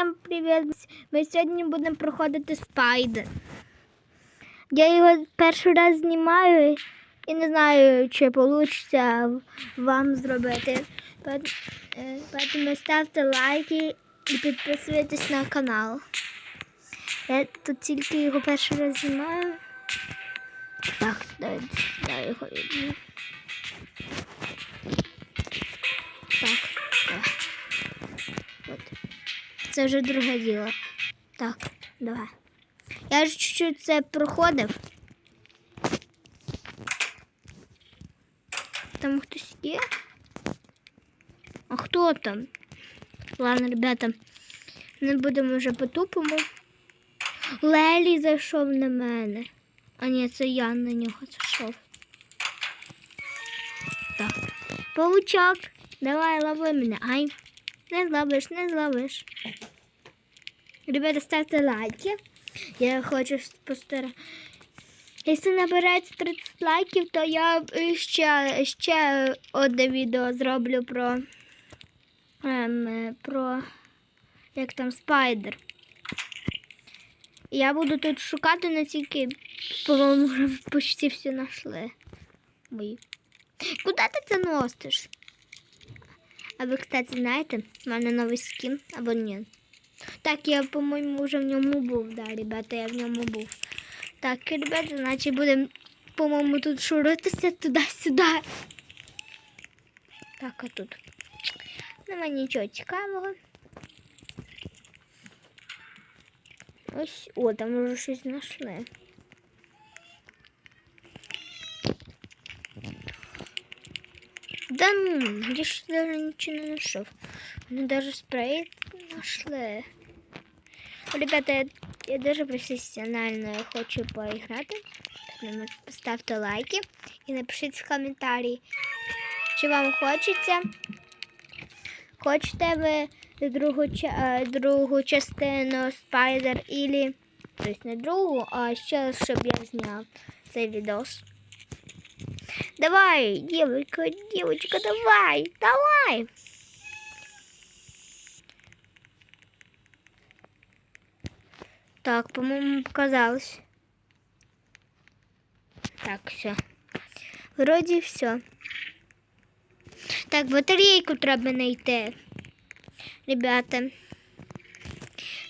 Всім привіт! Ми сьогодні будемо проходити спайдер. Я його перший раз знімаю і не знаю, чи вийде вам зробити. Е, Тому ставте лайки і підписуйтесь на канал. Я тут тільки його перший раз знімаю. Так, дай його так. Це вже друге діло. Так, давай. Я ж чуть-чуть це проходив. Там хтось є? А хто там? Ладно, ребята, не будемо вже по-тупому. Лелі зайшов на мене. А ні, це я на нього зайшов. Так. Паучок, давай лови мене. Ай. Не зловиш, не зловиш. Ребята, ставте лайки. Я хочу постарати. Якщо набирається 30 лайків, то я ще, ще одне відео зроблю про, ем, про як там спайдер. Я буду тут шукати, але тільки, по-моєму, почти всі знайшли. Куди ти це носиш? А ви, кстати, знаєте, в мене новий скін або ні? Так, я, по-моєму, вже в ньому був, да, ребята, я в ньому був. Так, ребята, значить будемо, по-моєму, тут шуритися туди-сюди. Так, а тут. Нема нічого цікавого. Ось, о, там вже щось знайшли. Да ну, я даже ничего не нашел. Ну даже спрей нашли. Ребята, я, я даже профессионально хочу поиграть. Ставте лайки і напишіть в коментарі, чи вам хочеться. Хочете ви другу, е, другу частину Спайдер ілі, тобто не другу, а ще щоб я зняв цей відос. Давай, девочка, девочка, давай, давай. Так, по-моему, показалось. Так, все. Вроде все. Так, батарейку треба знайти. Ребята.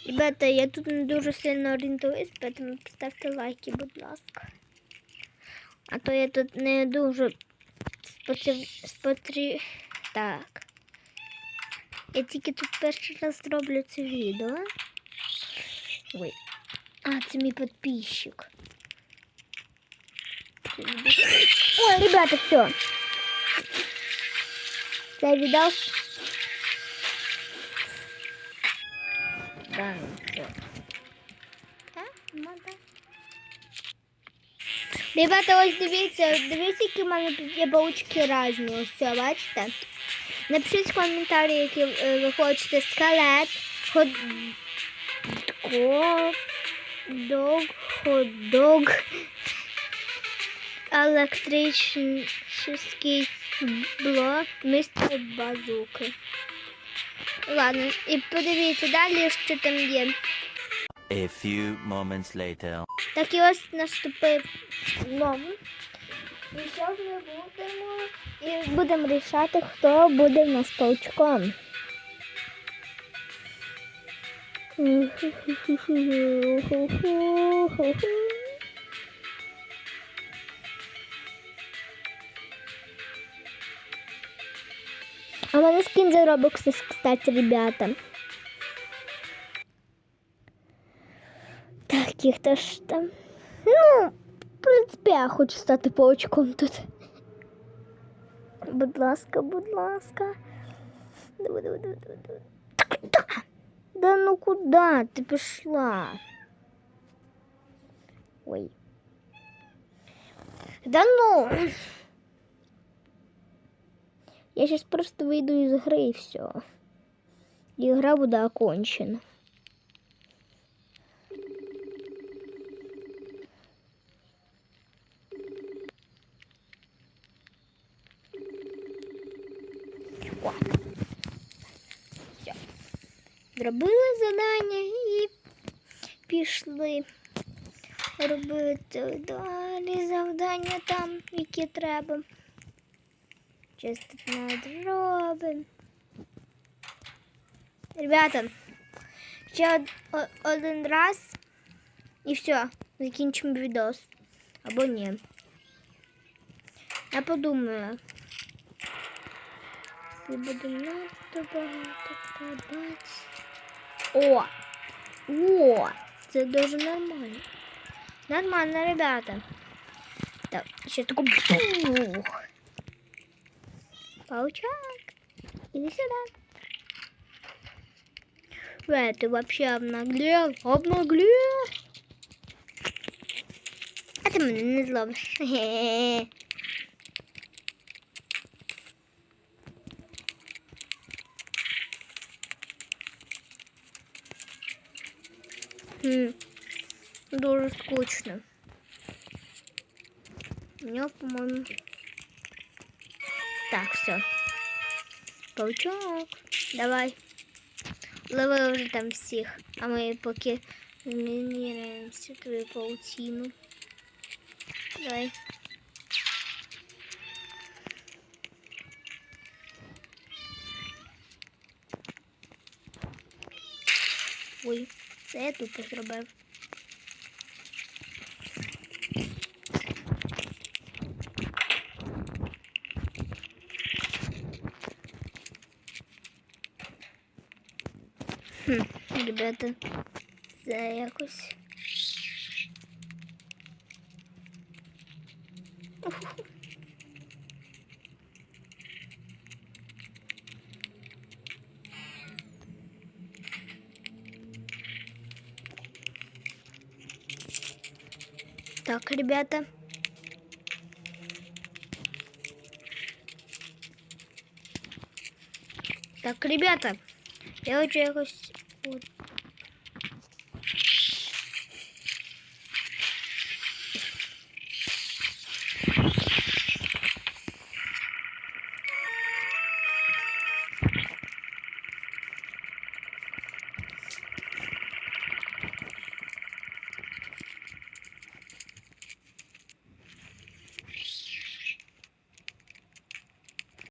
Ребята, я тут не дуже сильно орієнтуюсь, тому поставте лайки, будь ласка. А то я тут не дуже спотрі... спотрі... Так. Я тільки тут перший раз зроблю це відео. Ой. А, це мій підписчик. Ой, ребята, все. Це відос. Да, все. Так, надо. Ребята, ось дивіться, дивіться, які в мене тут є баучки різні. Ось це, бачите? Напишіть в коментарі, які е, ви хочете скелет, хот... дог, хот-дог, електричний блок, містер базуки. Ладно, і подивіться далі, що там є. A few moments later. Так і ось наступив лом. І зараз ми будемо і будемо рішати, хто буде в нас паучком. А мене скін за Robux, кстати, ребята. Ж там? Ну, в принципі, я хочу стати паучком тут. Будь ласка, будь ласка. Да ну куда ти пішла? Ой. Да ну. Я сейчас просто выйду из игры и все. Игра будет окончена. зробили задання і пішли робити далі завдання там, які треба. Чистити надроби. Ребята, ще од- о- один раз і все, закінчимо відос. Або ні. Я подумаю. Якщо буде надто багато подбати. О! О! Це дуже нормально. Нормально, ребята. Так, ще таку бух. Паучок. Иди сюда. Э, ты вообще обнаглел? Обнаглел? А ти мене не зловиш. Хм. Дуже скучно. У нього, по-моєму. Так, все. Паучок. Давай. Лови вже там всіх. А ми поки змінюємося твою паутину. Давай. Ой, Це я тупо зробив. Хм, ребята, це якось. Так, ребята. Так, ребята, я хочу якось. от